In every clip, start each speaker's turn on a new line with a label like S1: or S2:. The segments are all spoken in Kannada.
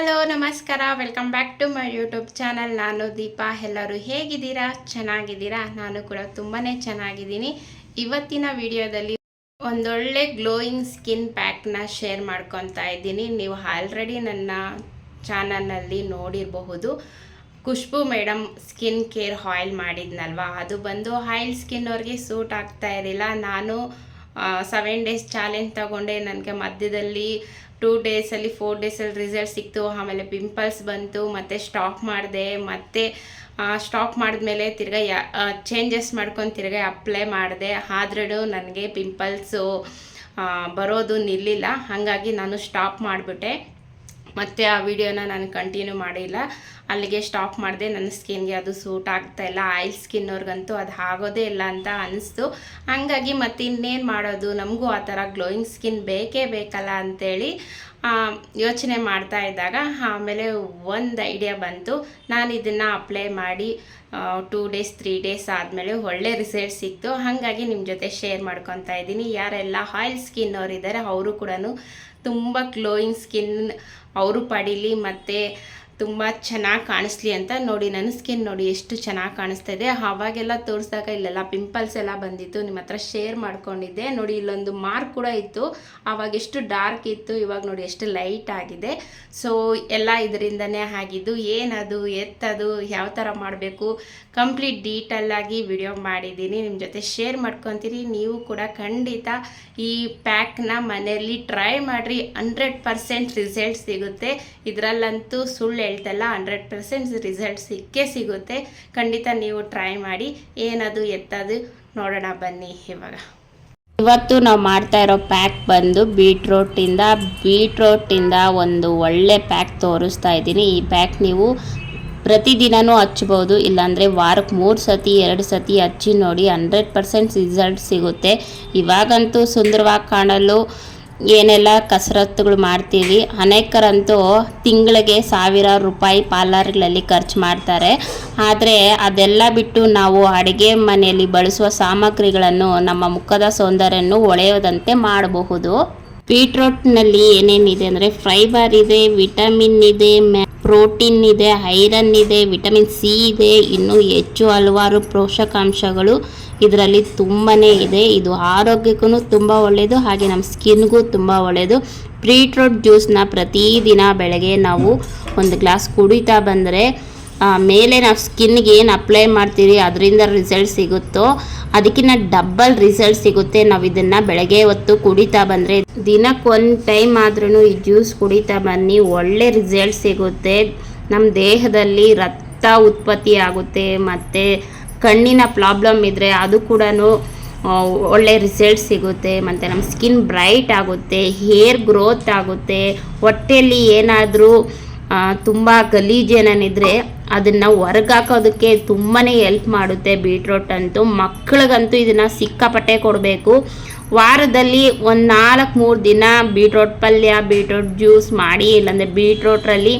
S1: ಹಲೋ, ನಮಸ್ಕಾರ. Welcome back to my YouTube channel ನಾನು ದೀಪಾ. ಎಲ್ಲರೂ ಹೇಗಿದ್ದೀರಾ? ಚೆನ್ನಾಗಿದ್ದೀರಾ? ನಾನು ಕೂಡ ತುಂಬಾ ಚೆನ್ನಾಗಿದ್ದೀನಿ. ಇವತ್ತಿನ ವಿಡಿಯೋದಲ್ಲಿ ಒಂದೊಳ್ಳೆ ಗ್ಲೋಯಿಂಗ್ ಸ್ಕಿನ್ ಪ್ಯಾಕ್ನ ಶೇರ್ ಮಾಡ್ಕೊತಾ ಇದ್ದೀನಿ. ನೀವು ಆಲ್ರೆಡಿ ನನ್ನ ಚಾನಲ್ನಲ್ಲಿ ನೋಡಿರಬಹುದು. Khushbu madam skin care oil ಮಾಡಿದ್ನಲ್ವಾ? ಅದು ಬಂದು ಆಯಿಲ್ ಸ್ಕಿನ್ ಅವ್ರಿಗೆ ಸೂಟ್ ಆಗ್ತಾ ಇರಲಿಲ್ಲ. ನಾನು ಸೆವೆನ್ ಡೇಸ್ ಚಾಲೆಂಜ್ ತಗೊಂಡೆ. ನನಗೆ ಮಧ್ಯದಲ್ಲಿ ಟೂ ಡೇಸಲ್ಲಿ, ಫೋರ್ ಡೇಸಲ್ಲಿ ರಿಸಲ್ಟ್ ಸಿಕ್ತು, ಆಮೇಲೆ ಪಿಂಪಲ್ಸ್ ಬಂತು, ಮತ್ತು ಸ್ಟಾಪ್ ಮಾಡಿದೆ, ಮತ್ತು ಸ್ಟಾಪ್ ಮಾಡಿದ್ಮೇಲೆ ತಿರ್ಗಾ ಯಾ ಚೇಂಜಸ್ ಮಾಡ್ಕೊಂಡು ತಿರ್ಗಾ ಅಪ್ಲೈ ಮಾಡಿದೆ. ಆದ್ರೂ ನನಗೆ ಪಿಂಪಲ್ಸು ಬರೋದು ನಿಲ್ಲಿಲ್ಲ. ಹಾಗಾಗಿ ನಾನು ಸ್ಟಾಪ್ ಮಾಡಿಬಿಟ್ಟೆ. ಮತ್ತು ಆ ವಿಡಿಯೋನ ನಾನು ಕಂಟಿನ್ಯೂ ಮಾಡಿಲ್ಲ. ಅಲ್ಲಿಗೆ ಸ್ಟಾಪ್ ಮಾಡಿದೆ. ನನ್ನ ಸ್ಕಿನ್ಗೆ ಅದು ಸೂಟ್ ಆಗ್ತಾ ಇಲ್ಲ. ಆಯಿಲ್ ಸ್ಕಿನ್ ಅವ್ರಿಗಂತೂ ಅದು ಆಗೋದೇ ಇಲ್ಲ ಅಂತ ಅನಿಸ್ತು. ಹಾಗಾಗಿ ಮತ್ತೆ ಇನ್ನೇನು ಮಾಡೋದು? ನಮಗೂ ಆ ಥರ ಗ್ಲೋಯಿಂಗ್ ಸ್ಕಿನ್ ಬೇಕೇ ಬೇಕಲ್ಲ ಅಂಥೇಳಿ ಯೋಚನೆ ಮಾಡ್ತಾ ಇದ್ದಾಗ ಆಮೇಲೆ ಒಂದು ಐಡಿಯಾ ಬಂತು. ನಾನು ಇದನ್ನು ಅಪ್ಲೈ ಮಾಡಿ ಟೂ ಡೇಸ್ ತ್ರೀ ಡೇಸ್ ಆದಮೇಲೆ ಒಳ್ಳೆ ರಿಸಲ್ಟ್ ಸಿಕ್ತು. ಹಾಗಾಗಿ ನಿಮ್ಮ ಜೊತೆ ಶೇರ್ ಮಾಡ್ಕೊತಾ ಇದ್ದೀನಿ. ಯಾರೆಲ್ಲ ಆಯಿಲ್ ಸ್ಕಿನ್ ಅವರಿದ್ದಾರೆ ಅವರು ಕೂಡ ತುಂಬ ಗ್ಲೋಯಿಂಗ್ ಸ್ಕಿನ್ ಅವರು ಪಡೀಲಿ ಮತ್ತು ತುಂಬ ಚೆನ್ನಾಗಿ ಕಾಣಿಸ್ಲಿ ಅಂತ ನೋಡಿ, ನನ್ನ ಸ್ಕಿನ್ ನೋಡಿ ಎಷ್ಟು ಚೆನ್ನಾಗಿ ಕಾಣಿಸ್ತಾ ಇದೆ. ಆವಾಗೆಲ್ಲ ತೋರಿಸಿದಾಗ ಇಲ್ಲೆಲ್ಲ ಪಿಂಪಲ್ಸ್ ಎಲ್ಲ ಬಂದಿತ್ತು ನಿಮ್ಮ ಹತ್ರ ಶೇರ್ ಮಾಡ್ಕೊಂಡಿದ್ದೆ. ನೋಡಿ, ಇಲ್ಲೊಂದು ಮಾರ್ಕ್ ಕೂಡ ಇತ್ತು. ಆವಾಗ ಎಷ್ಟು ಡಾರ್ಕ್ ಇತ್ತು, ಇವಾಗ ನೋಡಿ ಎಷ್ಟು ಲೈಟ್ ಆಗಿದೆ. ಸೊ ಎಲ್ಲ ಇದರಿಂದನೇ ಆಗಿದ್ದು, ಏನದು, ಎತ್ತದು, ಯಾವ ಥರ ಮಾಡಬೇಕು ಕಂಪ್ಲೀಟ್ ಡೀಟೇಲಾಗಿ ವಿಡಿಯೋ ಮಾಡಿದ್ದೀನಿ. ನಿಮ್ಮ ಜೊತೆ ಶೇರ್ ಮಾಡ್ಕೊತೀರಿ ನೀವು ಕೂಡ ಖಂಡಿತ ಈ ಪ್ಯಾಕ್ನ ಮನೆಯಲ್ಲಿ ಟ್ರೈ ಮಾಡಿರಿ. ಹಂಡ್ರೆಡ್ ಪರ್ಸೆಂಟ್ ರಿಸಲ್ಟ್ ಸಿಗುತ್ತೆ. ಇದರಲ್ಲಂತೂ ಸುಳ್ಳು ಹೇಳ್ತಲ್ಲ ಹಂಡ್ರೆಡ್ ಪರ್ಸೆಂಟ್ ರಿಸಲ್ಟ್ ಸಿಕ್ಕೇ ಸಿಗುತ್ತೆ. ಖಂಡಿತ ನೀವು ಟ್ರೈ ಮಾಡಿ, ಏನದು ಎತ್ತದು ನೋಡೋಣ ಬನ್ನಿ ಇವಾಗ. ಇವತ್ತು ನಾವು ಮಾಡ್ತಾ ಇರೋ ಪ್ಯಾಕ್ ಬಂದು ಬೀಟ್ರೋಟಿಂದ ಬೀಟ್ರೋಟಿಂದ ಒಂದು ಒಳ್ಳೆ ಪ್ಯಾಕ್ ತೋರಿಸ್ತಾ ಇದ್ದೀನಿ. ಈ ಪ್ಯಾಕ್ ನೀವು ಪ್ರತಿದಿನವೂ ಹಚ್ಬೋದು, ಇಲ್ಲಾಂದರೆ ವಾರಕ್ಕೆ ಮೂರು ಸತಿ, ಎರಡು ಸತಿ ಹಚ್ಚಿ ನೋಡಿ ಹಂಡ್ರೆಡ್ ಪರ್ಸೆಂಟ್ ರಿಸಲ್ಟ್ ಸಿಗುತ್ತೆ. ಇವಾಗಂತೂ ಸುಂದರವಾಗಿ ಕಾಣಲು ಏನೆಲ್ಲ ಕಸರತ್ತುಗಳು ಮಾಡ್ತೀವಿ. ಅನೇಕರಂತೂ ತಿಂಗಳಿಗೆ ಸಾವಿರಾರು ರೂಪಾಯಿ ಪಾರ್ಲರ್ಗಳಲ್ಲಿ ಖರ್ಚು ಮಾಡ್ತಾರೆ. ಆದರೆ ಅದೆಲ್ಲ ಬಿಟ್ಟು ನಾವು ಅಡುಗೆ ಮನೆಯಲ್ಲಿ ಬಳಸುವ ಸಾಮಗ್ರಿಗಳನ್ನು ನಮ್ಮ ಮುಖದ ಸೌಂದರ್ಯವನ್ನು ಒಳೆಯದಂತೆ ಮಾಡಬಹುದು. ಬೀಟ್ರೋಟ್ನಲ್ಲಿ ಏನೇನಿದೆ ಅಂದರೆ ಫೈಬರ್ ಇದೆ, ವಿಟಮಿನ್ ಇದೆ ಪ್ರೋಟೀನ್ ಇದೆ, ಐರನ್ ಇದೆ, ವಿಟಮಿನ್ ಸಿ ಇದೆ, ಇನ್ನೂ ಹೆಚ್ಚು ಹಲವಾರು ಪೋಷಕಾಂಶಗಳು ಇದರಲ್ಲಿ ತುಂಬಾ ಇದೆ. ಇದು ಆರೋಗ್ಯಕ್ಕೂ ತುಂಬ ಒಳ್ಳೆಯದು ಹಾಗೆ ನಮ್ಮ ಸ್ಕಿನ್ಗೂ ತುಂಬ ಒಳ್ಳೆಯದು ಬೀಟ್ರೋಟ್ ಜ್ಯೂಸ್ನ ಪ್ರತಿದಿನ ಬೆಳಗ್ಗೆ ನಾವು ಒಂದು ಗ್ಲಾಸ್ ಕುಡಿತಾ ಬಂದರೆ ಮೇಲೆ ನಾವು ಸ್ಕಿನ್ಗೆ ಏನು ಅಪ್ಲೈ ಮಾಡ್ತೀವಿ ಅದರಿಂದ ರಿಸಲ್ಟ್ ಸಿಗುತ್ತೋ ಅದಕ್ಕಿಂತ ಡಬ್ಬಲ್ ರಿಸಲ್ಟ್ ಸಿಗುತ್ತೆ. ನಾವು ಇದನ್ನು ಬೆಳಗ್ಗೆ ಹೊತ್ತು ಕುಡಿತಾ ಬಂದರೆ ದಿನಕ್ಕೊಂದು ಟೈಮ್ ಆದ್ರೂ ಈ ಜ್ಯೂಸ್ ಕುಡಿತಾ ಬನ್ನಿ. ಒಳ್ಳೆ ರಿಸಲ್ಟ್ ಸಿಗುತ್ತೆ. ನಮ್ಮ ದೇಹದಲ್ಲಿ ರಕ್ತ ಉತ್ಪತ್ತಿ ಆಗುತ್ತೆ, ಮತ್ತು ಕಣ್ಣಿನ ಪ್ರಾಬ್ಲಮ್ ಇದ್ದರೆ ಅದು ಕೂಡ ಒಳ್ಳೆ ರಿಸಲ್ಟ್ ಸಿಗುತ್ತೆ. ಮತ್ತು ನಮ್ಮ ಸ್ಕಿನ್ ಬ್ರೈಟ್ ಆಗುತ್ತೆ ಹೇರ್ ಗ್ರೋತ್ ಆಗುತ್ತೆ. ಹೊಟ್ಟೆಯಲ್ಲಿ ಏನಾದರೂ ತುಂಬ ಗಲೀಜು ಏನೇನಿದ್ರೆ ಅದನ್ನು ಹೊರಗಾಕೋದಕ್ಕೆ ತುಂಬಾ ಹೆಲ್ಪ್ ಮಾಡುತ್ತೆ ಬೀಟ್ರೋಟ್ ಅಂತೂ. ಮಕ್ಕಳಿಗಂತೂ ಇದನ್ನು ಸಿಕ್ಕಾಪಟ್ಟೆ ಕೊಡಬೇಕು. ವಾರದಲ್ಲಿ ಒಂದು ನಾಲ್ಕು ಮೂರು ದಿನ ಬೀಟ್ರೋಟ್ ಪಲ್ಯ ಬೀಟ್ರೋಟ್ ಜ್ಯೂಸ್ ಮಾಡಿ, ಇಲ್ಲಾಂದರೆ ಬೀಟ್ರೋಟ್ರಲ್ಲಿ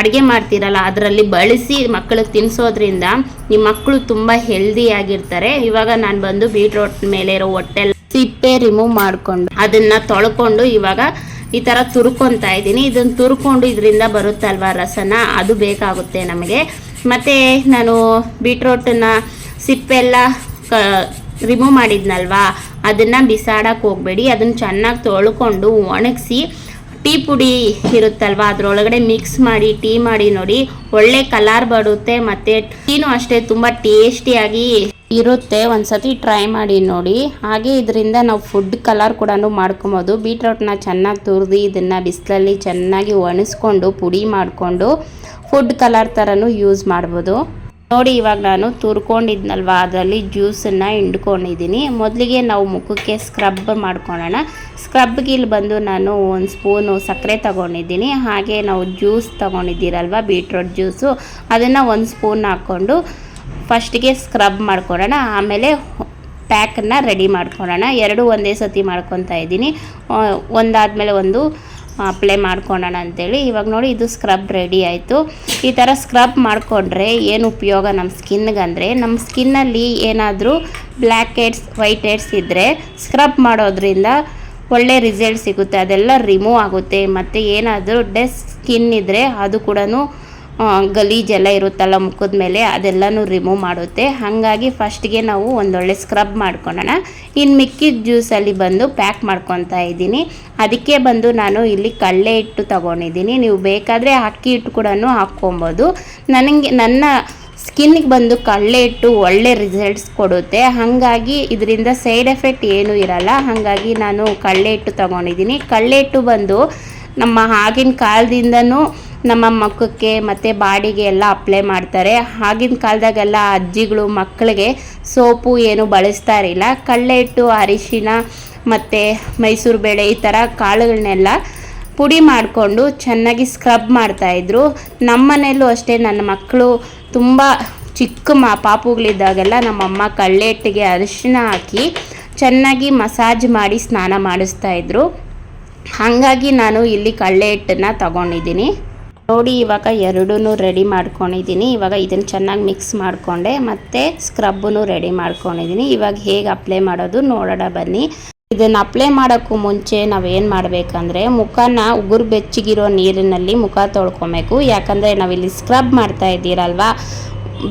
S1: ಅಡುಗೆ ಮಾಡ್ತಿರಲ್ಲ, ಅದರಲ್ಲಿ ಬಳಸಿ ಮಕ್ಕಳಿಗೆ ತಿನ್ನಿಸೋದ್ರಿಂದ ನಿಮ್ಮ ಮಕ್ಕಳು ತುಂಬ ಹೆಲ್ದಿಯಾಗಿರ್ತಾರೆ ಇವಾಗ ನಾನು ಬಂದು ಬೀಟ್ರೋಟ್ ಮೇಲೆ ಇರೋ ಹೊಟ್ಟೆಲ್ಲ ಸಿಪ್ಪೆ ರಿಮೂವ್ ಮಾಡಿಕೊಂಡು ಅದನ್ನು ತೊಳ್ಕೊಂಡು ಇವಾಗ ಈ ಥರ ತುರ್ಕೊತಾ ಇದ್ದೀನಿ. ಇದನ್ನು ತುರ್ಕೊಂಡು ಇದರಿಂದ ಬರುತ್ತಲ್ವ ರಸನ? ಅದು ಬೇಕಾಗುತ್ತೆ ನಮಗೆ. ಮತ್ತು ನಾನು ಬೀಟ್ರೋಟನ್ನ ಸಿಪ್ಪೆಲ್ಲ ಕ ರಿಮೂವ್ ಮಾಡಿದ್ನಲ್ವಾ? ಅದನ್ನು ಬಿಸಾಡಕ್ಕೆ ಹೋಗಬೇಡಿ. ಅದನ್ನು ಚೆನ್ನಾಗಿ ತೊಳ್ಕೊಂಡು ಒಣಗಿಸಿ ಟೀ ಪುಡಿ ಇರುತ್ತಲ್ವ? ಅದರೊಳಗಡೆ ಮಿಕ್ಸ್ ಮಾಡಿ, ಟೀ ಮಾಡಿ ನೋಡಿ. ಒಳ್ಳೆ ಕಲರ್ ಬರುತ್ತೆ. ಮತ್ತು ಟೀನು ಅಷ್ಟೇ, ತುಂಬ ಟೇಸ್ಟಿಯಾಗಿ ಇರುತ್ತೆ, ಒಂದ್ಸತಿ ಟ್ರೈ ಮಾಡಿ ನೋಡಿ. ಹಾಗೆ ಇದರಿಂದ ನಾವು ಫುಡ್ ಕಲರ್ ಕೂಡ ಮಾಡ್ಕೊಬೋದು. ಬೀಟ್ರೋಟ್ನ ಚೆನ್ನಾಗಿ ತುರಿದು ಇದನ್ನು ಬಿಸಿಲಲ್ಲಿ ಚೆನ್ನಾಗಿ ಒಣಸ್ಕೊಂಡು ಪುಡಿ ಮಾಡಿಕೊಂಡು ಫುಡ್ ಕಲರ್ ಥರನೂ ಯೂಸ್ ಮಾಡ್ಬೋದು. ನೋಡಿ, ಇವಾಗ ನಾನು ತುರ್ಕೊಂಡಿದ್ನಲ್ವ? ಅದರಲ್ಲಿ ಜ್ಯೂಸನ್ನು ಹಿಂಡ್ಕೊಂಡಿದ್ದೀನಿ ಮೊದಲಿಗೆ ನಾವು ಮುಖಕ್ಕೆ ಸ್ಕ್ರಬ್ ಮಾಡ್ಕೊಳ್ಳೋಣ. ಸ್ಕ್ರಬ್ಗೆ ಇಲ್ಲಿ ಬಂದು ನಾನು ಒಂದು ಸ್ಪೂನು ಸಕ್ಕರೆ ತಗೊಂಡಿದ್ದೀನಿ. ಹಾಗೆ ನಾವು ಜ್ಯೂಸ್ ತೊಗೊಂಡಿದ್ದೀರಲ್ವ? ಬೀಟ್ರೋಟ್ ಜ್ಯೂಸು ಅದನ್ನು ಒಂದು ಸ್ಪೂನ್ ಹಾಕ್ಕೊಂಡು ಫಸ್ಟಿಗೆ ಸ್ಕ್ರಬ್ ಮಾಡ್ಕೊಳ್ಳೋಣ ಆಮೇಲೆ ಪ್ಯಾಕನ್ನು ರೆಡಿ ಮಾಡ್ಕೊಳ್ಳೋಣ ಎರಡು ಒಂದೇ ಸತಿ ಮಾಡ್ಕೊತಾ ಇದ್ದೀನಿ. ಒಂದಾದಮೇಲೆ ಒಂದು ಅಪ್ಲೈ ಮಾಡ್ಕೊಳ್ಳೋಣ ಅಂತೇಳಿ. ಇವಾಗ ನೋಡಿ ಇದು ಸ್ಕ್ರಬ್ ರೆಡಿ ಆಯಿತು. ಈ ಥರ ಸ್ಕ್ರಬ್ ಮಾಡಿಕೊಂಡ್ರೆ ಏನು ಉಪಯೋಗ ನಮ್ಮ ಸ್ಕಿನ್ಗಂದರೆ ನಮ್ಮ ಸ್ಕಿನ್ನಲ್ಲಿ ಏನಾದರೂ ಬ್ಲ್ಯಾಕ್ ಹೆಡ್ಸ್ ವೈಟ್ ಹೆಡ್ಸ್ ಇದ್ದರೆ ಸ್ಕ್ರಬ್ ಮಾಡೋದ್ರಿಂದ ಒಳ್ಳೆ ರಿಸಲ್ಟ್ ಸಿಗುತ್ತೆ. ಅದೆಲ್ಲ ರಿಮೂವ್ ಆಗುತ್ತೆ. ಮತ್ತು ಏನಾದರೂ ಡೆಸ್ ಸ್ಕಿನ್ ಇದ್ದರೆ ಅದು ಕೂಡ ಗಲೀಜೆಲ್ಲ ಇರುತ್ತಲ್ಲ ಮುಖದ ಮೇಲೆ, ಅದೆಲ್ಲನೂ ರಿಮೂವ್ ಮಾಡುತ್ತೆ. ಹಾಗಾಗಿ ಫಸ್ಟ್ಗೆ ನಾವು ಒಂದೊಳ್ಳೆ ಸ್ಕ್ರಬ್ ಮಾಡ್ಕೊಳ್ಳೋಣ ಇನ್ನು ಮಿಕ್ಕಿದ ಜ್ಯೂಸಲ್ಲಿ ಬಂದು ಪ್ಯಾಕ್ ಮಾಡ್ಕೊತಾ ಇದ್ದೀನಿ. ಅದಕ್ಕೆ ಬಂದು ನಾನು ಇಲ್ಲಿ ಕಡಲೆ ಹಿಟ್ಟು ತೊಗೊಂಡಿದ್ದೀನಿ. ನೀವು ಬೇಕಾದರೆ ಅಕ್ಕಿ ಹಿಟ್ಟು ಕೂಡ ಹಾಕ್ಕೊಬೋದು. ನನಗೆ, ನನ್ನ ಸ್ಕಿನ್ನಿಗೆ ಬಂದು ಕಡಲೆ ಹಿಟ್ಟು ಒಳ್ಳೆ ರಿಸಲ್ಟ್ಸ್ ಕೊಡುತ್ತೆ. ಹಾಗಾಗಿ ಇದರಿಂದ ಸೈಡ್ ಎಫೆಕ್ಟ್ ಏನೂ ಇರಲ್ಲ. ಹಾಗಾಗಿ ನಾನು ಕಡಲೆ ಹಿಟ್ಟು ತೊಗೊಂಡಿದ್ದೀನಿ. ಕಡಲೆ ಹಿಟ್ಟು ಬಂದು ನಮ್ಮ ಆಗಿನ ಕಾಲದಿಂದನೂ ನಮ್ಮ ಮುಖಕ್ಕೆ ಮತ್ತು ಬಾಡಿಗೆ ಎಲ್ಲ ಅಪ್ಲೈ ಮಾಡ್ತಾರೆ. ಆಗಿನ ಕಾಲದಾಗೆಲ್ಲ ಅಜ್ಜಿಗಳು, ಮಕ್ಕಳಿಗೆ ಸೋಪು ಏನು ಬಳಸ್ತಾ ಇರಲಿಲ್ಲ. ಕಳ್ಳೆ ಹಿಟ್ಟು, ಅರಿಶಿನ ಮತ್ತು ಮೈಸೂರು ಬೇಳೆ ಈ ಥರ ಕಾಳುಗಳನ್ನೆಲ್ಲ ಪುಡಿ ಮಾಡಿಕೊಂಡು ಚೆನ್ನಾಗಿ ಸ್ಕ್ರಬ್ ಮಾಡ್ತಾಯಿದ್ರು ನಮ್ಮ ಮನೆಯಲ್ಲೂ ಅಷ್ಟೇ, ನನ್ನ ಮಕ್ಕಳು ತುಂಬ ಚಿಕ್ಕ ಮ, ಪಾಪುಗಳಿದ್ದಾಗೆಲ್ಲ ನಮ್ಮಮ್ಮ ಕಳ್ಳೆ ಅರಿಶಿನ ಹಾಕಿ ಚೆನ್ನಾಗಿ ಮಸಾಜ್ ಮಾಡಿ ಸ್ನಾನ ಮಾಡಿಸ್ತಾಯಿದ್ರು ಹಾಗಾಗಿ ನಾನು ಇಲ್ಲಿ ಕಳ್ಳೆ ಹಿಟ್ಟನ್ನು ತಗೊಂಡಿದ್ದೀನಿ. ನೋಡಿ, ಇವಾಗ ಎರಡೂ ರೆಡಿ ಮಾಡ್ಕೊಂಡಿದ್ದೀನಿ. ಇವಾಗ ಇದನ್ನು ಚೆನ್ನಾಗಿ ಮಿಕ್ಸ್ ಮಾಡಿಕೊಂಡೆ, ಮತ್ತು ಸ್ಕ್ರಬ್ಬನ್ನು ರೆಡಿ ಮಾಡ್ಕೊಂಡಿದ್ದೀನಿ. ಇವಾಗ ಹೇಗೆ ಅಪ್ಲೈ ಮಾಡೋದು ನೋಡೋಣ ಬನ್ನಿ. ಇದನ್ನು ಅಪ್ಲೈ ಮಾಡೋಕ್ಕೂ ಮುಂಚೆ ನಾವೇನು ಮಾಡಬೇಕಂದ್ರೆ, ಮುಖನ ಉಗುರು ಬೆಚ್ಚಗಿರೋ ನೀರಿನಲ್ಲಿ ಮುಖ ತೊಳ್ಕೊಬೇಕು. ಯಾಕಂದರೆ ನಾವಿಲ್ಲಿ ಸ್ಕ್ರಬ್ ಮಾಡ್ತಾ ಇದ್ದೀರಲ್ವಾ?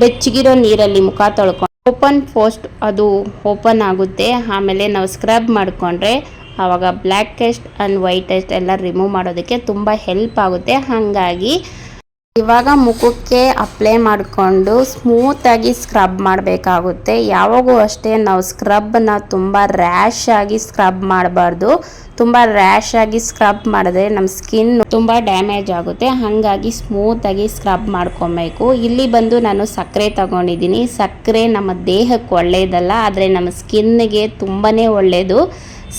S1: ಬೆಚ್ಚಗಿರೋ ನೀರಲ್ಲಿ ಮುಖ ತೊಳ್ಕೊ ಓಪನ್ ಪೋಸ್ಟ್ ಅದು ಓಪನ್ ಆಗುತ್ತೆ. ಆಮೇಲೆ ನಾವು ಸ್ಕ್ರಬ್ ಮಾಡಿಕೊಂಡ್ರೆ ಆವಾಗ black test and white test ಎಲ್ಲ ರಿಮೂವ್ ಮಾಡೋದಕ್ಕೆ ತುಂಬ ಹೆಲ್ಪ್ ಆಗುತ್ತೆ. ಹಾಗಾಗಿ ಇವಾಗ ಮುಖಕ್ಕೆ ಅಪ್ಲೈ ಮಾಡಿಕೊಂಡು ಸ್ಮೂತಾಗಿ ಸ್ಕ್ರಬ್ ಮಾಡಬೇಕಾಗುತ್ತೆ. ಯಾವಾಗೂ ಅಷ್ಟೇ ನಾವು ಸ್ಕ್ರಬ್ನ ತುಂಬ ರ್ಯಾಶ್ ಆಗಿ ಸ್ಕ್ರಬ್ ಮಾಡಬಾರ್ದು. ತುಂಬ ರ್ಯಾಶ್ ಆಗಿ ಸ್ಕ್ರಬ್ ಮಾಡಿದ್ರೆ ನಮ್ಮ ಸ್ಕಿನ್ ತುಂಬ ಡ್ಯಾಮೇಜ್ ಆಗುತ್ತೆ. ಹಾಗಾಗಿ ಸ್ಮೂತಾಗಿ ಸ್ಕ್ರಬ್ ಮಾಡ್ಕೊಬೇಕು. ಇಲ್ಲಿ ಬಂದು ನಾನು ಸಕ್ಕರೆ ತಗೊಂಡಿದ್ದೀನಿ. ಸಕ್ಕರೆ ನಮ್ಮ ದೇಹಕ್ಕೆ ಒಳ್ಳೆಯದಲ್ಲ ಆದರೆ ನಮ್ಮ ಸ್ಕಿನ್ಗೆ ತುಂಬಾ ಒಳ್ಳೆಯದು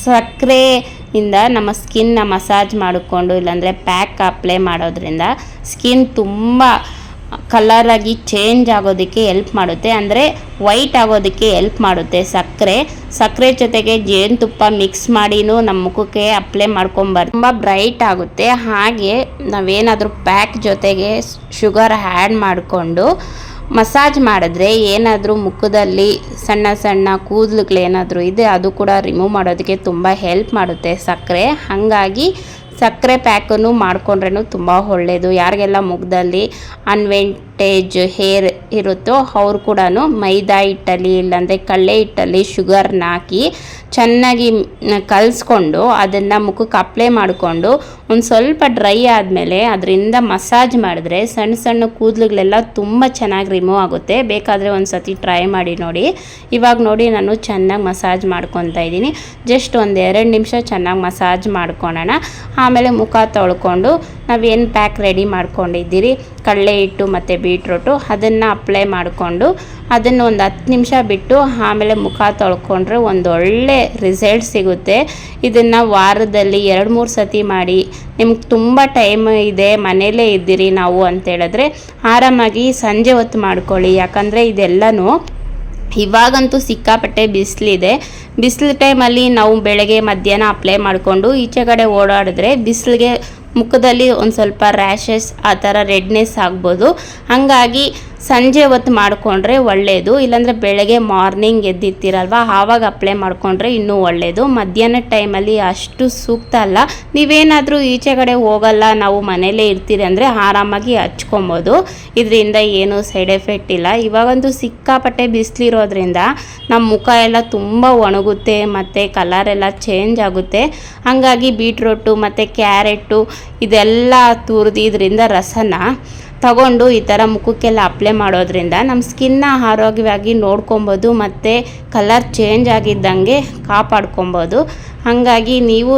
S1: ಸಕ್ಕರೆಯಿಂದ ನಮ್ಮ ಸ್ಕಿನ್ನ ಮಸಾಜ್ ಮಾಡಿಕೊಂಡು, ಇಲ್ಲಾಂದರೆ ಪ್ಯಾಕ್ ಅಪ್ಲೈ ಮಾಡೋದ್ರಿಂದ ಸ್ಕಿನ್ ತುಂಬ ಕಲರಾಗಿ ಚೇಂಜ್ ಆಗೋದಕ್ಕೆ ಎಲ್ಪ್ ಮಾಡುತ್ತೆ. ಅಂದರೆ ವೈಟ್ ಆಗೋದಕ್ಕೆ ಎಲ್ಪ್ ಮಾಡುತ್ತೆ ಸಕ್ಕರೆ ಸಕ್ಕರೆ ಜೊತೆಗೆ ಜೇನುತುಪ್ಪ ಮಿಕ್ಸ್ ಮಾಡಿನೂ ನಮ್ಮ ಮುಖಕ್ಕೆ ಅಪ್ಲೈ ಮಾಡ್ಕೊಂಬಾರ್ದು ತುಂಬ ಬ್ರೈಟ್ ಆಗುತ್ತೆ. ಹಾಗೆ ನಾವೇನಾದರೂ ಪ್ಯಾಕ್ ಜೊತೆಗೆ ಶುಗರ್ ಆ್ಯಡ್ ಮಾಡಿಕೊಂಡು ಮಸಾಜ್ ಮಾಡಿದ್ರೆ ಏನಾದರೂ ಮುಖದಲ್ಲಿ ಸಣ್ಣ ಸಣ್ಣ ಕೂದಲುಗಳೇನಾದರೂ ಇದೆ, ಅದು ಕೂಡ ರಿಮೂವ್ ಮಾಡೋದಕ್ಕೆ ತುಂಬ ಹೆಲ್ಪ್ ಮಾಡುತ್ತೆ ಸಕ್ಕರೆ. ಹಾಗಾಗಿ ಸಕ್ಕರೆ ಪ್ಯಾಕನ್ನು ಮಾಡಿಕೊಂಡ್ರೂ ತುಂಬ ಒಳ್ಳೆಯದು ಯಾರಿಗೆಲ್ಲ ಮುಖದಲ್ಲಿ ಅನ್ವೆಂಟೇಜ್ ಹೇರ್ ಇರುತ್ತೋ ಅವ್ರು ಕೂಡ ಮೈದಾ ಹಿಟ್ಟಲ್ಲಿ ಇಲ್ಲಾಂದರೆ ಕಡಲೆ ಹಿಟ್ಟಲ್ಲಿ ಶುಗರ್ನ ಹಾಕಿ ಚೆನ್ನಾಗಿ ಕಲಿಸ್ಕೊಂಡು ಅದನ್ನು ಮುಖಕ್ಕೆ ಅಪ್ಲೈ ಮಾಡಿಕೊಂಡು ಒಂದು ಸ್ವಲ್ಪ ಡ್ರೈ ಆದಮೇಲೆ ಅದರಿಂದ ಮಸಾಜ್ ಮಾಡಿದ್ರೆ ಸಣ್ಣ ಸಣ್ಣ ಕೂದಲುಗಳೆಲ್ಲ ತುಂಬ ಚೆನ್ನಾಗಿ ರಿಮೂವ್ ಆಗುತ್ತೆ. ಬೇಕಾದರೆ ಒಂದು ಸತಿ ಟ್ರೈ ಮಾಡಿ ನೋಡಿ. ಇವಾಗ ನೋಡಿ ನಾನು ಚೆನ್ನಾಗಿ ಮಸಾಜ್ ಮಾಡ್ಕೊತಾ ಇದ್ದೀನಿ. ಜಸ್ಟ್ ಒಂದು ಎರಡು ನಿಮಿಷ ಚೆನ್ನಾಗಿ ಮಸಾಜ್ ಮಾಡ್ಕೊಳ್ಳೋಣ ಆಮೇಲೆ ಮುಖ ತೊಳ್ಕೊಂಡು ನಾವೇನು ಪ್ಯಾಕ್ ರೆಡಿ ಮಾಡ್ಕೊಂಡಿದ್ದೀರಿ? ಕಡಲೆ ಹಿಟ್ಟು ಮತ್ತು ಬೀಟ್ರೂಟು ಅದನ್ನು ಅಪ್ಲೈ ಮಾಡಿಕೊಂಡು ಅದನ್ನು ಒಂದು ಹತ್ತು ನಿಮಿಷ ಬಿಟ್ಟು ಆಮೇಲೆ ಮುಖ ತೊಳ್ಕೊಂಡ್ರೆ ಒಂದು ಒಳ್ಳೆ ರಿಸಲ್ಟ್ ಸಿಗುತ್ತೆ. ಇದನ್ನು ವಾರದಲ್ಲಿ ಎರಡು ಮೂರು ಸತಿ ಮಾಡಿ. ನಿಮ್ಗೆ ತುಂಬ ಟೈಮ್ ಇದೆ ಮನೆಯಲ್ಲೇ ಇದ್ದೀರಿ ನಾವು ಅಂತೇಳಿದ್ರೆ ಆರಾಮಾಗಿ ಸಂಜೆ ಹೊತ್ತು ಮಾಡ್ಕೊಳ್ಳಿ. ಯಾಕಂದರೆ ಇದೆಲ್ಲನೂ ಇವಾಗಂತೂ ಸಿಕ್ಕಾಪಟ್ಟೆ ಬಿಸಿಲಿದೆ. ಬಿಸಿಲು ಟೈಮಲ್ಲಿ ನಾವು ಬೆಳಗ್ಗೆ ಮಧ್ಯಾಹ್ನ ಅಪ್ಲೈ ಮಾಡಿಕೊಂಡು ಈಚೆ ಕಡೆ ಓಡಾಡಿದ್ರೆ ಬಿಸಿಲಿಗೆ ಮುಖದಲ್ಲಿ ಒಂದು ಸ್ವಲ್ಪ ರ್ಯಾಷಸ್ ಆ ಥರ ರೆಡ್ನೆಸ್ ಆಗ್ಬೋದು. ಹಾಗಾಗಿ ಸಂಜೆ ಹೊತ್ತು ಮಾಡಿಕೊಂಡ್ರೆ ಒಳ್ಳೆಯದು ಇಲ್ಲಾಂದರೆ ಬೆಳಗ್ಗೆ ಮಾರ್ನಿಂಗ್ ಎದ್ದಿರ್ತೀರಲ್ವ, ಆವಾಗ ಅಪ್ಲೈ ಮಾಡಿಕೊಂಡ್ರೆ ಇನ್ನೂ ಒಳ್ಳೆಯದು ಮಧ್ಯಾಹ್ನ ಟೈಮಲ್ಲಿ ಅಷ್ಟು ಸೂಕ್ತ ಅಲ್ಲ. ನೀವೇನಾದರೂ ಈಚೆ ಕಡೆ ಹೋಗಲ್ಲ, ನಾವು ಮನೇಲೇ ಇರ್ತೀರಿ ಅಂದರೆ ಆರಾಮಾಗಿ ಹಚ್ಕೊಬೋದು. ಇದರಿಂದ ಏನೂ ಸೈಡ್ ಎಫೆಕ್ಟ್ ಇಲ್ಲ. ಇವಾಗಂತೂ ಸಿಕ್ಕಾಪಟ್ಟೆ ಬಿಸಿಲಿರೋದ್ರಿಂದ ನಮ್ಮ ಮುಖ ಎಲ್ಲ ತುಂಬ ಒಣಗುತ್ತೆ, ಮತ್ತು ಕಲರ್ ಎಲ್ಲ ಚೇಂಜ್ ಆಗುತ್ತೆ. ಹಾಗಾಗಿ ಬೀಟ್ರೋಟು ಮತ್ತು ಕ್ಯಾರೆಟು ಇದೆಲ್ಲ ತುರಿದಿದ್ರಿಂದ ರಸನ ತಗೊಂಡು ಈ ಥರ ಮುಖಕ್ಕೆಲ್ಲ ಅಪ್ಲೈ ಮಾಡೋದ್ರಿಂದ ನಮ್ಮ ಸ್ಕಿನ್ನ ಆರೋಗ್ಯವಾಗಿ ನೋಡ್ಕೊಬೋದು ಮತ್ತು ಕಲರ್ ಚೇಂಜ್ ಆಗಿದ್ದಂಗೆ ಕಾಪಾಡ್ಕೊಬೋದು. ಹಾಗಾಗಿ ನೀವೂ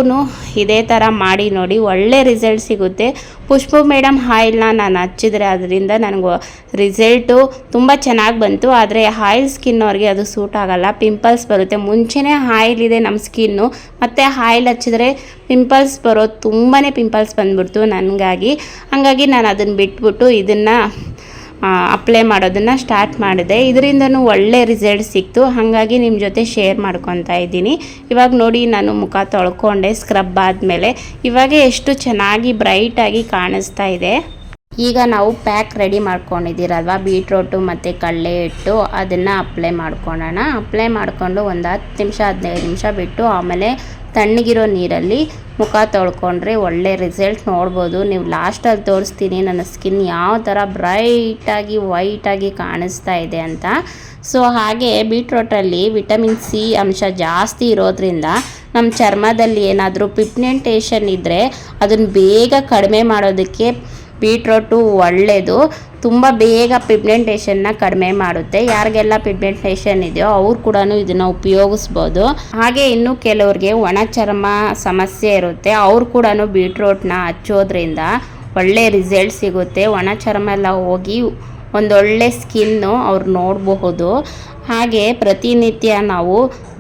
S1: ಇದೇ ಥರ ಮಾಡಿ ನೋಡಿ, ಒಳ್ಳೆ ರಿಸಲ್ಟ್ ಸಿಗುತ್ತೆ. ಪುಷ್ಪ ಮೇಡಮ್ ಆಯಿಲ್ನ ನಾನು ಹಚ್ಚಿದ್ರೆ ಅದರಿಂದ ನನಗೆ ರಿಸಲ್ಟು ತುಂಬ ಚೆನ್ನಾಗಿ ಬಂತು. ಆದರೆ ಆಯಿಲ್ ಸ್ಕಿನ್ ಅವ್ರಿಗೆ ಅದು ಸೂಟ್ ಆಗೋಲ್ಲ. ಪಿಂಪಲ್ಸ್ ಬರುತ್ತೆ. ಮುಂಚೆನೇ ಆಯಿಲ್ ಇದೆ ನಮ್ಮ ಸ್ಕಿನ್ನು ಮತ್ತು ಆಯಿಲ್ ಹಚ್ಚಿದ್ರೆ ಪಿಂಪಲ್ಸ್ ಬರೋದು ತುಂಬಾ ಪಿಂಪಲ್ಸ್ ಬಂದ್ಬಿಡ್ತು ನನಗಾಗಿ. ಹಾಗಾಗಿ ನಾನು ಅದನ್ನು ಬಿಟ್ಬಿಟ್ಟು ಇದನ್ನು ಅಪ್ಲೈ ಮಾಡೋದನ್ನು ಸ್ಟಾರ್ಟ್ ಮಾಡಿದೆ. ಇದರಿಂದನೂ ಒಳ್ಳೆ ರಿಸಲ್ಟ್ ಸಿಕ್ತು. ಹಾಗಾಗಿ ನಿಮ್ಮ ಜೊತೆ ಶೇರ್ ಮಾಡ್ಕೊತಾ ಇದ್ದೀನಿ. ಇವಾಗ ನೋಡಿ, ನಾನು ಮುಖ ತೊಳ್ಕೊಂಡೆ ಸ್ಕ್ರಬ್ ಆದಮೇಲೆ. ಇವಾಗ ಎಷ್ಟು ಚೆನ್ನಾಗಿ ಬ್ರೈಟಾಗಿ ಕಾಣಿಸ್ತಾ ಇದೆ. ಈಗ ನಾವು ಪ್ಯಾಕ್ ರೆಡಿ ಮಾಡ್ಕೊಂಡಿದ್ದೀರಲ್ವ? ಬೀಟ್ರೋಟು ಮತ್ತು ಕಡಲೆ ಇಟ್ಟು ಅದನ್ನು ಅಪ್ಲೈ ಮಾಡ್ಕೊಳ್ಳೋಣ. ಅಪ್ಲೈ ಮಾಡಿಕೊಂಡು ಒಂದು ಹತ್ತು ನಿಮಿಷ, ಹದಿನೈದು ನಿಮಿಷ ಬಿಟ್ಟು ಆಮೇಲೆ ತಣ್ಣಗಿರೋ ನೀರಲ್ಲಿ ಮುಖ ತೊಳ್ಕೊಂಡ್ರೆ ಒಳ್ಳೆ ರಿಸಲ್ಟ್ ನೋಡ್ಬೋದು. ನೀವು ಲಾಸ್ಟಲ್ಲಿ ತೋರಿಸ್ತೀನಿ, ನನ್ನ ಸ್ಕಿನ್ ಯಾವ ಥರ ಬ್ರೈಟಾಗಿ ವೈಟಾಗಿ ಕಾಣಿಸ್ತಾ ಇದೆ ಅಂತ. ಸೊ ಹಾಗೆ ಬೀಟ್ರೋಟಲ್ಲಿ ವಿಟಮಿನ್ ಸಿ ಅಂಶ ಜಾಸ್ತಿ ಇರೋದ್ರಿಂದ ನಮ್ಮ ಚರ್ಮದಲ್ಲಿ ಏನಾದರೂ ಪಿಪ್ನೆಂಟೇಷನ್ ಇದ್ದರೆ ಅದನ್ನು ಬೇಗ ಕಡಿಮೆ ಮಾಡೋದಕ್ಕೆ ಬೀಟ್ರೋಟು ಒಳ್ಳೆಯದು ತುಂಬ ಬೇಗ ಪಿಗ್ಮೆಂಟೇಷನ್ನ ಕಡಿಮೆ ಮಾಡುತ್ತೆ. ಯಾರಿಗೆಲ್ಲ ಪಿಗ್ಮೆಂಟೇಷನ್ ಇದೆಯೋ ಅವ್ರು ಕೂಡ ಇದನ್ನು ಉಪಯೋಗಿಸ್ಬೋದು. ಹಾಗೆ ಇನ್ನು ಕೆಲವ್ರಿಗೆ ಒಣ ಚರ್ಮ ಸಮಸ್ಯೆ ಇರುತ್ತೆ. ಅವ್ರು ಕೂಡ ಬೀಟ್ರೋಟ್ನ ಹಚ್ಚೋದ್ರಿಂದ ಒಳ್ಳೆ ರಿಸಲ್ಟ್ ಸಿಗುತ್ತೆ. ಒಣ ಚರ್ಮ ಎಲ್ಲ ಹೋಗಿ ಒಂದೊಳ್ಳೆ ಸ್ಕಿನ್ನು ಅವ್ರು ನೋಡಬಹುದು. ಹಾಗೆ ಪ್ರತಿನಿತ್ಯ ನಾವು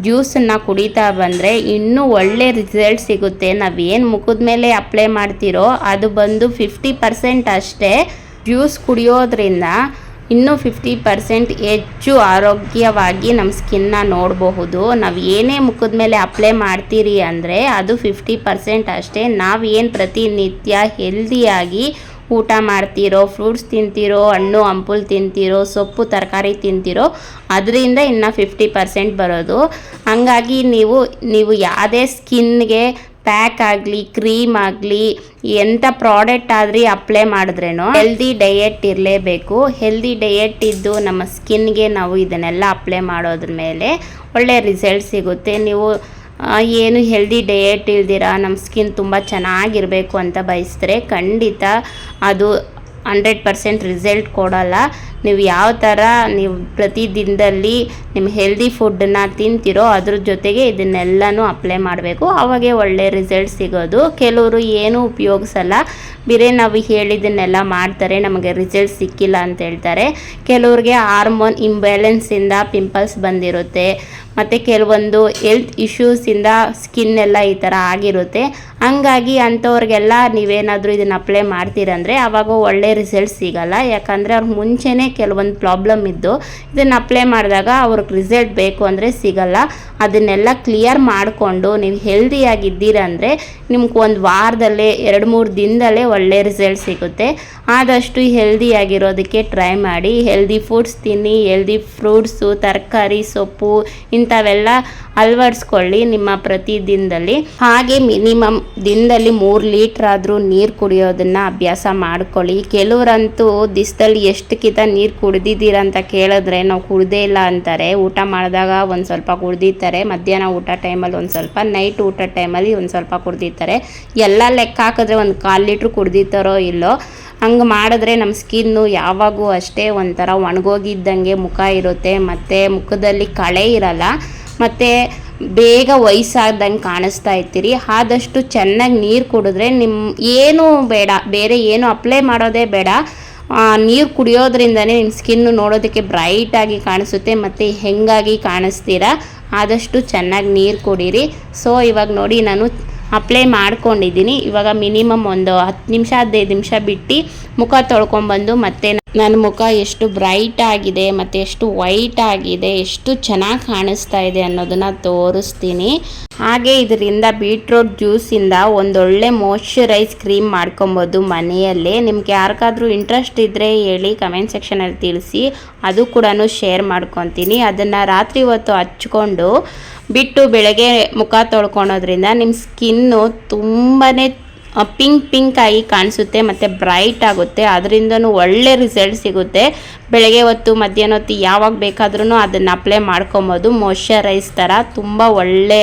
S1: ಜ್ಯೂಸನ್ನು ಕುಡಿತಾ ಬಂದರೆ ಇನ್ನೂ ಒಳ್ಳೆ ರಿಸಲ್ಟ್ ಸಿಗುತ್ತೆ. ನಾವೇನು ಮುಖದ ಮೇಲೆ ಅಪ್ಲೈ ಮಾಡ್ತಿರೋ ಅದು ಬಂದು ಫಿಫ್ಟಿ ಪರ್ಸೆಂಟ್ ಅಷ್ಟೇ. ಜ್ಯೂಸ್ ಕುಡಿಯೋದ್ರಿಂದ ಇನ್ನೂ ಫಿಫ್ಟಿ ಪರ್ಸೆಂಟ್ ಹೆಚ್ಚು ಆರೋಗ್ಯವಾಗಿ ನಮ್ಮ ಸ್ಕಿನ್ನ ನೋಡಬಹುದು. ನಾವು ಏನೇ ಮುಖದ ಮೇಲೆ ಅಪ್ಲೈ ಮಾಡ್ತೀರಿ ಅಂದರೆ ಅದು ಫಿಫ್ಟಿ ಪರ್ಸೆಂಟ್ ಅಷ್ಟೇ. ನಾವು ಏನು ಪ್ರತಿನಿತ್ಯ ಹೆಲ್ದಿಯಾಗಿ ಊಟ ಮಾಡ್ತಿರೋ ಫ್ರೂಟ್ಸ್ ತಿಂತಿರೋ, ಹಣ್ಣು, ಹಂಪುಲ್ ತಿಂತಿರೋ, ಸೊಪ್ಪು, ತರಕಾರಿ ತಿಂತಿರೋ, ಅದರಿಂದ ಇನ್ನು ಫಿಫ್ಟಿ ಪರ್ಸೆಂಟ್ ಬರೋದು. ಹಂಗಾಗಿ ನೀವು ನೀವು ಯಾವುದೇ ಸ್ಕಿನ್ಗೆ ಪ್ಯಾಕ್ ಆಗಲಿ, ಕ್ರೀಮ್ ಆಗಲಿ ಎಂಥ ಪ್ರಾಡಕ್ಟ್ ಆದ್ರೂ ಅಪ್ಲೈ ಮಾಡಿದ್ರೇನೋ ಹೆಲ್ದಿ ಡಯೆಟ್ ಇರಲೇಬೇಕು. ಹೆಲ್ದಿ ಡಯೆಟ್ ಇದ್ದು ನಮ್ಮ ಸ್ಕಿನ್ಗೆ ನಾವು ಇದನ್ನೆಲ್ಲ ಅಪ್ಲೈ ಮಾಡೋದ್ರ ಮೇಲೆ ಒಳ್ಳೆ ರಿಸಲ್ಟ್ ಸಿಗುತ್ತೆ. ನೀವು ಏನು ಹೆಲ್ದಿ ಡಯೆಟ್ ಇಲ್ದಿರ, ನಮ್ಮ ಸ್ಕಿನ್ ತುಂಬ ಚೆನ್ನಾಗಿರಬೇಕು ಅಂತ ಬಯಸಿದ್ರೆ ಖಂಡಿತ ಅದು ಹಂಡ್ರೆಡ್ ಪರ್ಸೆಂಟ್ ರಿಸಲ್ಟ್ ಕೊಡೋಲ್ಲ. ನೀವು ಯಾವ ಥರ ನೀವು ಪ್ರತಿ ದಿನದಲ್ಲಿ ನಿಮ್ಮ ಹೆಲ್ದಿ ಫುಡ್ಡನ್ನ ತಿಂತಿರೋ ಅದ್ರ ಜೊತೆಗೆ ಇದನ್ನೆಲ್ಲನೂ ಅಪ್ಲೈ ಮಾಡಬೇಕು. ಅವಾಗೆ ಒಳ್ಳೆ ರಿಸಲ್ಟ್ ಸಿಗೋದು. ಕೆಲವರು ಏನೂ ಉಪಯೋಗಿಸಲ್ಲ. ಬೇರೆ ನಾವು ಹೇಳಿದ್ದನ್ನೆಲ್ಲ ಮಾಡ್ತಾರೆ, ನಮಗೆ ರಿಸಲ್ಟ್ ಸಿಕ್ಕಿಲ್ಲ ಅಂತ ಹೇಳ್ತಾರೆ. ಕೆಲವ್ರಿಗೆ ಹಾರ್ಮೋನ್ ಇಂಬ್ಯಾಲೆನ್ಸಿಂದ ಪಿಂಪಲ್ಸ್ ಬಂದಿರುತ್ತೆ. ಮತ್ತು ಕೆಲವೊಂದು ಹೆಲ್ತ್ ಇಶ್ಯೂಸಿಂದ ಸ್ಕಿನ್ ಎಲ್ಲ ಈ ಥರ ಆಗಿರುತ್ತೆ. ಹಂಗಾಗಿ ಅಂಥವ್ರಿಗೆಲ್ಲ ನೀವೇನಾದರೂ ಇದನ್ನು ಅಪ್ಲೈ ಮಾಡ್ತೀರಂದರೆ ಆವಾಗ ಒಳ್ಳೆ ರಿಸಲ್ಟ್ ಸಿಗಲ್ಲ. ಯಾಕಂದರೆ ಅವ್ರು ಮುಂಚೆನೇ ಕೆಲವೊಂದು ಪ್ರಾಬ್ಲಮ್ ಇದ್ದು ಇದನ್ನು ಅಪ್ಲೈ ಮಾಡಿದಾಗ ಅವ್ರಿಗೆ ರಿಸಲ್ಟ್ ಬೇಕು ಅಂದರೆ ಸಿಗಲ್ಲ. ಅದನ್ನೆಲ್ಲ ಕ್ಲಿಯರ್ ಮಾಡಿಕೊಂಡು ನೀವು ಹೆಲ್ದಿಯಾಗಿದ್ದೀರಂದರೆ ನಿಮ್ಗೆ ಒಂದು ವಾರದಲ್ಲೇ, ಎರಡು ಮೂರು ದಿನದಲ್ಲೇ ಒಳ್ಳೆ ರಿಸಲ್ಟ್ ಸಿಗುತ್ತೆ. ಆದಷ್ಟು ಹೆಲ್ದಿಯಾಗಿರೋದಕ್ಕೆ ಟ್ರೈ ಮಾಡಿ ಹೆಲ್ದಿ ಫುಡ್ಸ್ ತಿನ್ನಿ ಹೆಲ್ದಿ ಫ್ರೂಟ್ಸು ತರಕಾರಿ, ಸೊಪ್ಪು ಇಂಥವೆಲ್ಲ ಅಳವಡಿಸ್ಕೊಳ್ಳಿ ನಿಮ್ಮ ಪ್ರತಿ ದಿನದಲ್ಲಿ. ಹಾಗೆ ಮಿನಿಮಮ್ ದಿನದಲ್ಲಿ ಮೂರು ಲೀಟ್ರ್ ಆದರೂ ನೀರು ಕುಡಿಯೋದನ್ನು ಅಭ್ಯಾಸ ಮಾಡ್ಕೊಳ್ಳಿ. ಕೆಲವರಂತೂ ದಿಸದಲ್ಲಿ ಎಷ್ಟಕ್ಕಿಂತ ನೀರು ಕುಡ್ದಿದ್ದೀರ ಅಂತ ಕೇಳಿದ್ರೆ ನಾವು ಕುಡ್ದೇ ಇಲ್ಲ ಅಂತಾರೆ. ಊಟ ಮಾಡಿದಾಗ ಒಂದು ಸ್ವಲ್ಪ ಕುಡ್ದಿರ್ತಾರೆ. ಮಧ್ಯಾಹ್ನ ಊಟ ಟೈಮಲ್ಲಿ ಒಂದು ಸ್ವಲ್ಪ, ನೈಟ್ ಊಟ ಟೈಮಲ್ಲಿ ಒಂದು ಸ್ವಲ್ಪ ಕುಡ್ದಿರ್ತಾರೆ. ಎಲ್ಲ ಲೆಕ್ಕ ಹಾಕಿದ್ರೆ ಒಂದು ಕಾಲು ಲೀಟ್ರ್ ಕುಡ್ದಿರ್ತಾರೋ ಇಲ್ಲೋ, ಹಂಗೆ ಮಾಡಿದ್ರೆ ನಮ್ಮ ಸ್ಕಿನ್ನು ಯಾವಾಗೂ ಅಷ್ಟೇ ಒಂಥರ ಒಣಗೋಗಿದ್ದಂಗೆ ಮುಖ ಇರುತ್ತೆ. ಮತ್ತು ಮುಖದಲ್ಲಿ ಕಳೆ ಇರಲ್ಲ. ಮತ್ತು ಬೇಗ ವಯಸ್ಸಾದಂಗೆ ಕಾಣಿಸ್ತಾ ಇರ್ತೀರಿ ಆದಷ್ಟು ಚೆನ್ನಾಗಿ ನೀರು ಕುಡಿದ್ರೆ ನಿಮ್ಮ ಏನೂ ಬೇಡ, ಬೇರೆ ಏನು ಅಪ್ಲೈ ಮಾಡೋದೇ ಬೇಡ. ನೀರು ಕುಡಿಯೋದ್ರಿಂದನೇ ನಿಮ್ಮ ಸ್ಕಿನ್ನು ನೋಡೋದಕ್ಕೆ ಬ್ರೈಟಾಗಿ ಕಾಣಿಸುತ್ತೆ. ಮತ್ತು ಹೆಂಗಾಗಿ ಕಾಣಿಸ್ತೀರಾ? ಆದಷ್ಟು ಚೆನ್ನಾಗಿ ನೀರು ಕುಡೀರಿ. ಸೊ ಇವಾಗ ನೋಡಿ ನಾನು ಅಪ್ಲೈ ಮಾಡ್ಕೊಂಡಿದ್ದೀನಿ. ಇವಾಗ ಮಿನಿಮಮ್ ಒಂದು ಹತ್ತು ನಿಮಿಷ, ಹದಿನೈದು ನಿಮಿಷ ಬಿಟ್ಟು ಮುಖ ತೊಳ್ಕೊಂಬಂದು ಮತ್ತೆ ನನ್ನ ಮುಖ ಎಷ್ಟು ಬ್ರೈಟ್ ಆಗಿದೆ, ಮತ್ತು ಎಷ್ಟು ವೈಟ್ ಆಗಿದೆ, ಎಷ್ಟು ಚೆನ್ನಾಗಿ ಕಾಣಿಸ್ತಾ ಇದೆ ಅನ್ನೋದನ್ನು ತೋರಿಸ್ತೀನಿ. ಹಾಗೆ ಇದರಿಂದ ಬೀಟ್ರೋಟ್ ಜ್ಯೂಸಿಂದ ಒಂದೊಳ್ಳೆ ಮಾಯ್ಶ್ಚರೈಸ್ ಕ್ರೀಮ್ ಮಾಡ್ಕೊಬೋದು ಮನೆಯಲ್ಲೇ. ನಿಮ್ಗೆ ಯಾರಿಗಾದ್ರೂ ಇಂಟ್ರೆಸ್ಟ್ ಇದ್ದರೆ ಹೇಳಿ ಕಮೆಂಟ್ ಸೆಕ್ಷನಲ್ಲಿ ತಿಳಿಸಿ. ಅದು ಕೂಡ ಶೇರ್ ಮಾಡ್ಕೊತೀನಿ. ಅದನ್ನು ರಾತ್ರಿ ಹೊತ್ತು ಹಚ್ಕೊಂಡು ಬಿಟ್ಟು ಬೆಳಗ್ಗೆ ಮುಖ ತೊಳ್ಕೊಳೋದ್ರಿಂದ ನಿಮ್ಮ ಸ್ಕಿನ್ನು ತುಂಬಾ ಪಿಂಕ್ ಪಿಂಕ್ ಆಗಿ ಕಾಣಿಸುತ್ತೆ, ಮತ್ತು ಬ್ರೈಟ್ ಆಗುತ್ತೆ. ಅದರಿಂದನೂ ಒಳ್ಳೆ ರಿಸಲ್ಟ್ ಸಿಗುತ್ತೆ. ಬೆಳಗ್ಗೆ ಹೊತ್ತು, ಮಧ್ಯಾಹ್ನ ಹೊತ್ತು ಯಾವಾಗ ಬೇಕಾದ್ರೂ ಅದನ್ನು ಅಪ್ಲೈ ಮಾಡ್ಕೊಬೋದು. ಮಾಯ್ಶ್ಚರೈಸ್ ಥರ ತುಂಬ ಒಳ್ಳೆ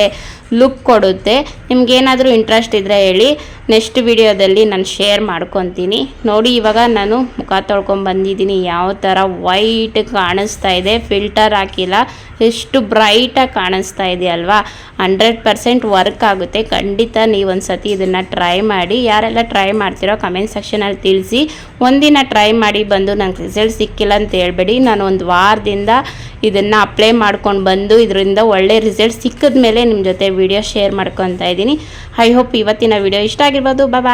S1: ಲುಕ್ ಕೊಡುತ್ತೆ. ನಿಮ್ಗೇನಾದರೂ ಇಂಟ್ರೆಸ್ಟ್ ಇದ್ದರೆ ಹೇಳಿ. ನೆಕ್ಸ್ಟ್ ವಿಡಿಯೋದಲ್ಲಿ ನಾನು ಶೇರ್ ಮಾಡ್ಕೊತೀನಿ. ನೋಡಿ, ಇವಾಗ ನಾನು ಮುಖ ತೊಳ್ಕೊಂಡು ಬಂದಿದ್ದೀನಿ. ಯಾವ ಥರ ವೈಟ್ ಕಾಣಿಸ್ತಾ ಇದೆ. ಫಿಲ್ಟರ್ ಹಾಕಿಲ್ಲ. ಎಷ್ಟು ಬ್ರೈಟಾಗಿ ಕಾಣಿಸ್ತಾ ಇದೆ ಅಲ್ವಾ? ಹಂಡ್ರೆಡ್ ಪರ್ಸೆಂಟ್ ವರ್ಕ್ ಆಗುತ್ತೆ. ಖಂಡಿತ ನೀವೊಂದು ಸತಿ ಇದನ್ನು ಟ್ರೈ ಮಾಡಿ ಯಾರೆಲ್ಲ ಟ್ರೈ ಮಾಡ್ತಿರೋ ಕಮೆಂಟ್ ಸೆಕ್ಷನಲ್ಲಿ ತಿಳಿಸಿ. ಒಂದಿನ ಟ್ರೈ ಮಾಡಿ ಬಂದು ನಂಗೆ ರಿಸಲ್ಟ್ ಸಿಕ್ಕಿಲ್ಲ ಅಂತ ಹೇಳ್ಬೇಡಿ. ನಾನು ಒಂದು ವಾರದಿಂದ ಇದನ್ನು ಅಪ್ಲೈ ಮಾಡ್ಕೊಂಡು ಬಂದು ಇದರಿಂದ ಒಳ್ಳೆ ರಿಸಲ್ಟ್ ಸಿಕ್ಕಿದ ಮೇಲೆ ನಿಮ್ಮ ಜೊತೆ ವಿಡಿಯೋ ಶೇರ್ ಮಾಡ್ಕೊತಾ ಇದ್ದೀನಿ. ಐ ಹೋಪ್ ಇವತ್ತಿನ ವಿಡಿಯೋ ಇಷ್ಟ ಆಗಿರ್ಬೋದು. ಬಾಯ್